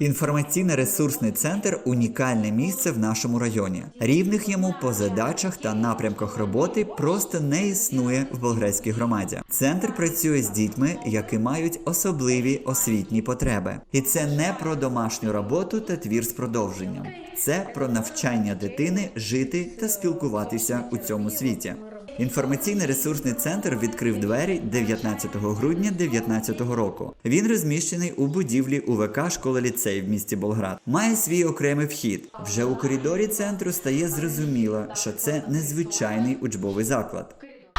Інформаційно-ресурсний центр унікальне місце в нашому районі. Рівних йому по задачах та напрямках роботи просто не існує в болградській громаді. Центр працює з дітьми, які мають особливі освітні потреби, і це не про домашню роботу та твір з продовженням. Це про навчання дитини жити та спілкуватися у цьому світі. Інформаційний ресурсний центр відкрив двері 19 грудня 2019 року. Він розміщений у будівлі УВК школи ліцей в місті Болград. Має свій окремий вхід. Вже у коридорі центру стає зрозуміло, що це незвичайний учбовий заклад.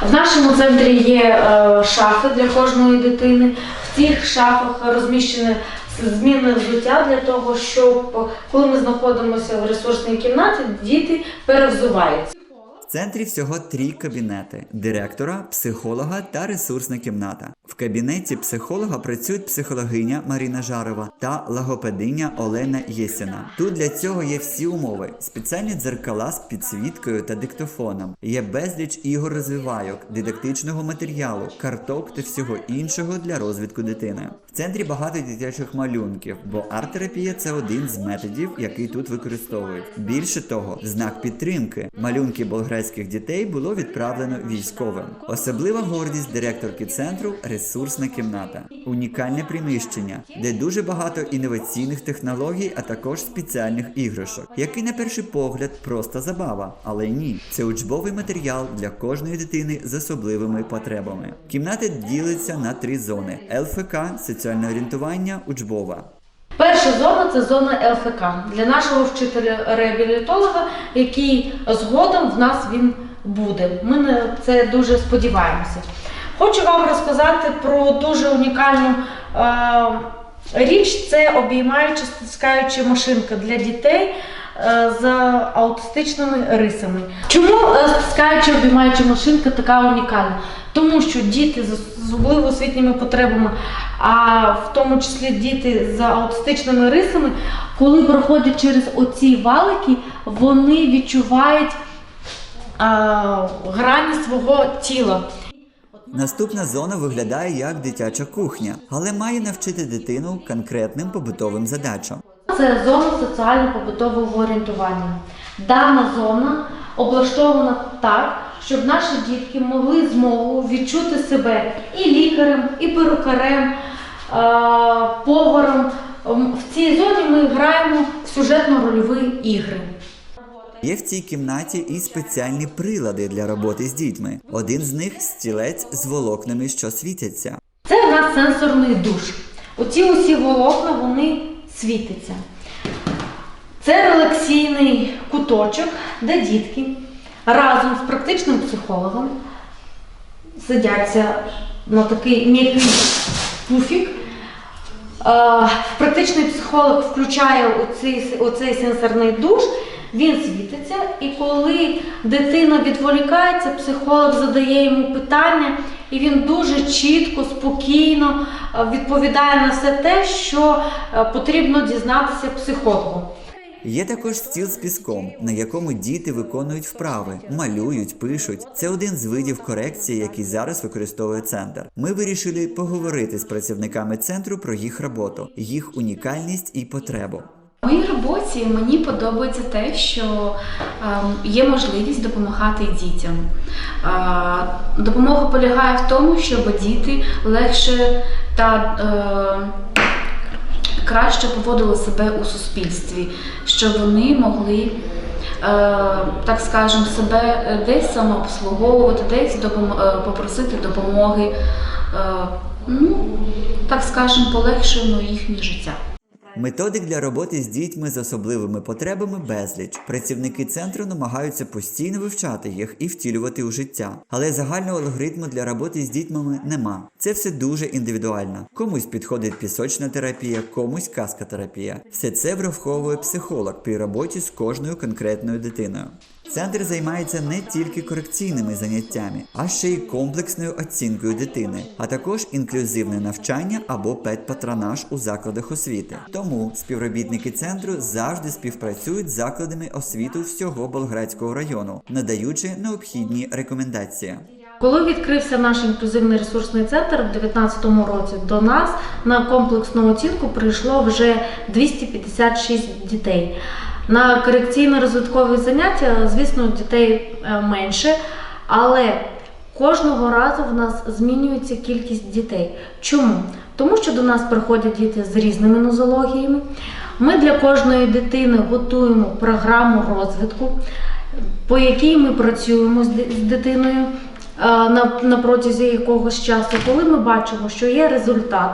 В нашому центрі є е, шафи для кожної дитини. В цих шафах розміщене змінне взуття для того, щоб коли ми знаходимося в ресурсній кімнаті, діти перевзуваються. Центрі всього три кабінети: директора, психолога та ресурсна кімната. В кабінеті психолога працюють психологиня Маріна Жарова та логопединя Олена Єсіна. Тут для цього є всі умови: спеціальні дзеркала з підсвіткою та диктофоном. Є безліч ігор розвивайок, дидактичного матеріалу, карток та всього іншого для розвитку дитини. В центрі багато дитячих малюнків, бо арт-терапія це один з методів, який тут використовують. Більше того, в знак підтримки малюнки болградських дітей було відправлено військовим. Особлива гордість директорки центру ресурсна кімната, унікальне приміщення, де дуже багато інноваційних технологій, а також спеціальних іграшок, які на перший погляд просто забава, але ні, це учбовий матеріал для кожної дитини з особливими потребами. Кімната ділиться на три зони: ЛФК, соціальне орієнтування, учбова. Перша зона це зона ЛФК для нашого вчителя-реабілітолога, який згодом в нас він буде. Ми на це дуже сподіваємося. Хочу вам розказати про дуже унікальну е, річ. Це обіймаюча стискаюча машинка для дітей. е, З аутистичними рисами. Чому е, стискаюча обіймаюча машинка така унікальна? Тому що діти з особливо освітніми потребами, а в тому числі діти з аутистичними рисами, коли проходять через оці валики, вони відчувають а, грані свого тіла. Наступна зона виглядає як дитяча кухня, але має навчити дитину конкретним побутовим задачам. Це зона соціально-побутового орієнтування. Дана зона облаштована так, щоб наші дітки могли змогу відчути себе і лікарем, і перукарем, е, поваром. В цій зоні ми граємо в сюжетно-рольові ігри. Є в цій кімнаті і спеціальні прилади для роботи з дітьми. Один з них стілець з волокнами, що світяться. Це в нас сенсорний душ. Оці усі волокна вони світяться. Це релаксійний куточок, де дітки разом з практичним психологом сидяться на такий м'який пуфік. Практичний психолог включає оцей, оцей сенсорний душ, він світиться, і коли дитина відволікається, психолог задає йому питання, і він дуже чітко, спокійно відповідає на все те, що потрібно дізнатися психологу. Є також стіл з піском, на якому діти виконують вправи, малюють, пишуть. Це один з видів корекції, який зараз використовує центр. Ми вирішили поговорити з працівниками центру про їх роботу, їх унікальність і потребу. В моїй роботі мені подобається те, що ем, є можливість допомагати дітям. Е, допомога полягає в тому, щоб діти легше та е, краще поводили себе у суспільстві, щоб вони могли, е, так скажемо, себе е, десь самообслуговувати, десь е, попросити допомоги. Ну, так скажемо, полегшуємо їхнє життя. Методик для роботи з дітьми з особливими потребами безліч. Працівники центру намагаються постійно вивчати їх і втілювати у життя. Але загального алгоритму для роботи з дітьми нема. Це все дуже індивідуально. Комусь підходить пісочна терапія, комусь каскотерапія. Все це враховує психолог при роботі з кожною конкретною дитиною. Центр займається не тільки корекційними заняттями, а ще й комплексною оцінкою дитини, а також інклюзивне навчання або педпатронаж у закладах освіти. Тому співробітники центру завжди співпрацюють з закладами освіти всього Болградського району, надаючи необхідні рекомендації. Коли відкрився наш інклюзивний ресурсний центр в 2019 році, до нас на комплексну оцінку прийшло вже 256 дітей. На корекційно-розвиткові заняття, звісно, дітей е, менше, але кожного разу в нас змінюється кількість дітей. Чому? Тому що до нас приходять діти з різними нозологіями. Ми для кожної дитини готуємо програму розвитку, по якій ми працюємо з дитиною е, на, на протязі якогось часу, коли ми бачимо, що є результат,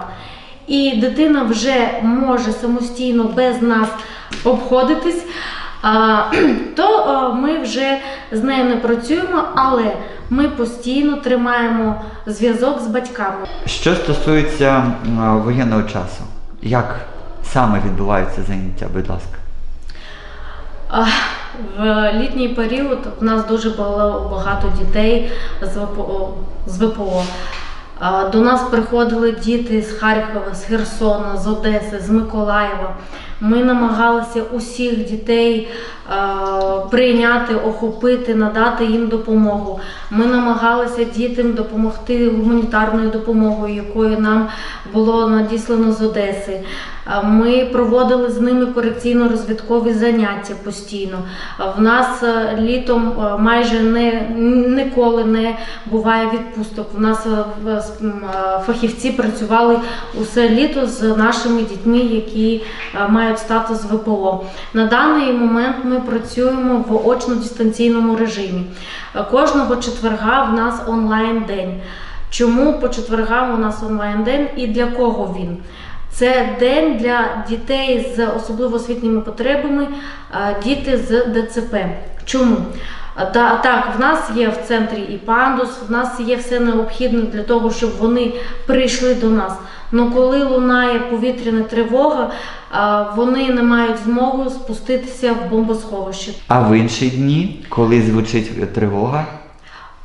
і дитина вже може самостійно без нас обходитись, то ми вже з нею не працюємо, але ми постійно тримаємо зв'язок з батьками. Що стосується воєнного часу, як саме відбуваються заняття, будь ласка? В літній період в нас дуже було багато дітей з ВПО. До нас приходили діти з Харкова, з Херсона, з Одеси, з Миколаєва. Ми намагалися усіх дітей прийняти, охопити, надати їм допомогу. Ми намагалися дітям допомогти гуманітарною допомогою, якою нам було надіслано з Одеси. Ми проводили з ними корекційно-розвиткові заняття постійно. В нас е, літом е, майже не ніколи не буває відпусток. У нас е, фахівці працювали усе літо з нашими дітьми, які мають статус ВПО. На даний момент ми працюємо в очно-дистанційному режимі. Кожного четверга в нас онлайн день. Чому по четвергам у нас онлайн день і для кого він? Це день для дітей з особливо освітніми потребами, діти з ДЦП. Чому? Та, так, в нас є в центрі і пандус, в нас є все необхідне для того, щоб вони прийшли до нас. Ну коли лунає повітряна тривога, вони не мають змоги спуститися в бомбосховище. А в інші дні, коли звучить тривога,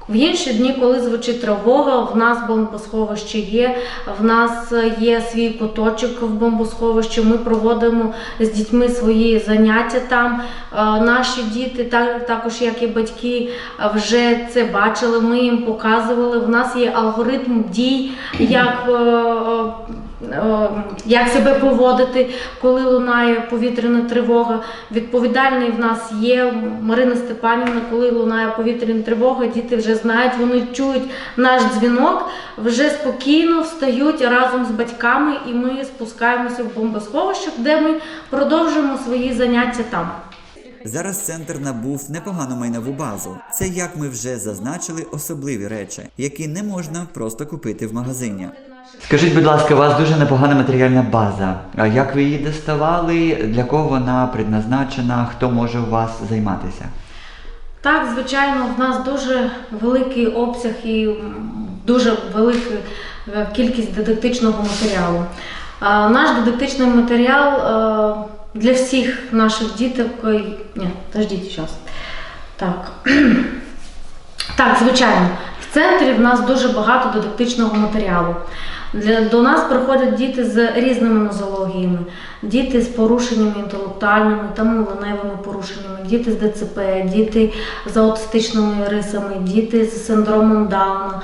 В інші дні, коли звучить тривога, в нас бомбосховище є, в нас є свій куточок в бомбосховищі. Ми проводимо з дітьми свої заняття там. Е, Наші діти, так, також як і батьки, е, вже це бачили. Ми їм показували. В нас є алгоритм дій, як. Е, е, е, Як себе поводити, коли лунає повітряна тривога? Відповідальний в нас є Марина Степанівна, коли лунає повітряна тривога, діти вже знають, вони чують наш дзвінок, вже спокійно встають разом з батьками, і ми спускаємося в бомбосховище, де ми продовжуємо свої заняття там. Зараз центр набув непогану майнову базу. Це, як ми вже зазначили, особливі речі, які не можна просто купити в магазині. Скажіть, будь ласка, у вас дуже непогана матеріальна база. А Як ви її доставали? Для кого вона предназначена? Хто може у вас займатися? Так, звичайно, в нас дуже великий обсяг і дуже велика кількість дидактичного матеріалу. Наш дидактичний матеріал е, для всіх наших діток. Ні, дождіть час. Так. Так, звичайно, в центрі в нас дуже багато дидактичного матеріалу. До нас приходять діти з різними нозологіями, діти з порушеннями інтелектуальними та мовленевими порушеннями, діти з ДЦП, діти з аутистичними рисами, діти з синдромом Дауна,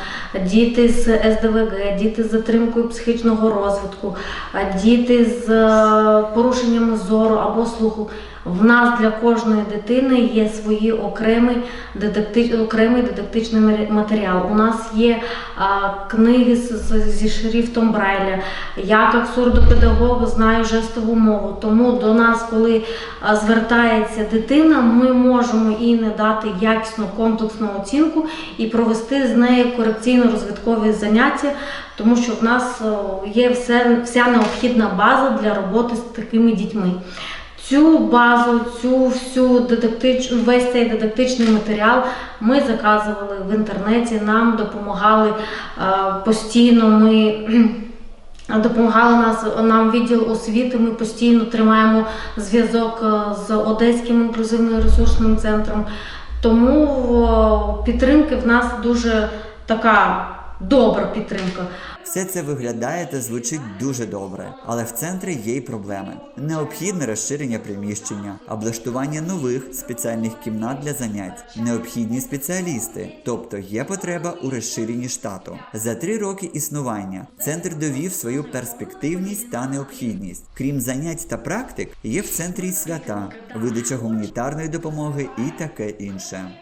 діти з СДВГ, діти з затримкою психічного розвитку, діти з е, порушеннями зору або слуху. В нас для кожної дитини є свої окремий, дидакти... окремий дидактичний матеріал. У нас є а, книги з, з- зі шрифтом Брайля. Я, як сурдопедагог, знаю жестову мову. Тому до нас, коли а, звертається дитина, ми можемо їй надати якісну комплексну оцінку і провести з нею корекційно-розвиткові заняття, тому що в нас є все, вся необхідна база для роботи з такими дітьми. Цю базу, цю всю дидактич... весь цей дидактичний матеріал ми заказували в інтернеті, нам допомагали е, постійно. Ми допомагали нас нам відділ освіти. Ми постійно тримаємо зв'язок е, з Одеським інклюзивно-ресурсним центром. Тому підтримки в нас дуже така добра підтримка. Все це виглядає та звучить дуже добре, але в центрі є й проблеми: необхідне розширення приміщення, облаштування нових спеціальних кімнат для занять, необхідні спеціалісти, тобто є потреба у розширенні штату. За три роки існування центр довів свою перспективність та необхідність. Крім занять та практик, є в центрі свята, видача гуманітарної допомоги і таке інше.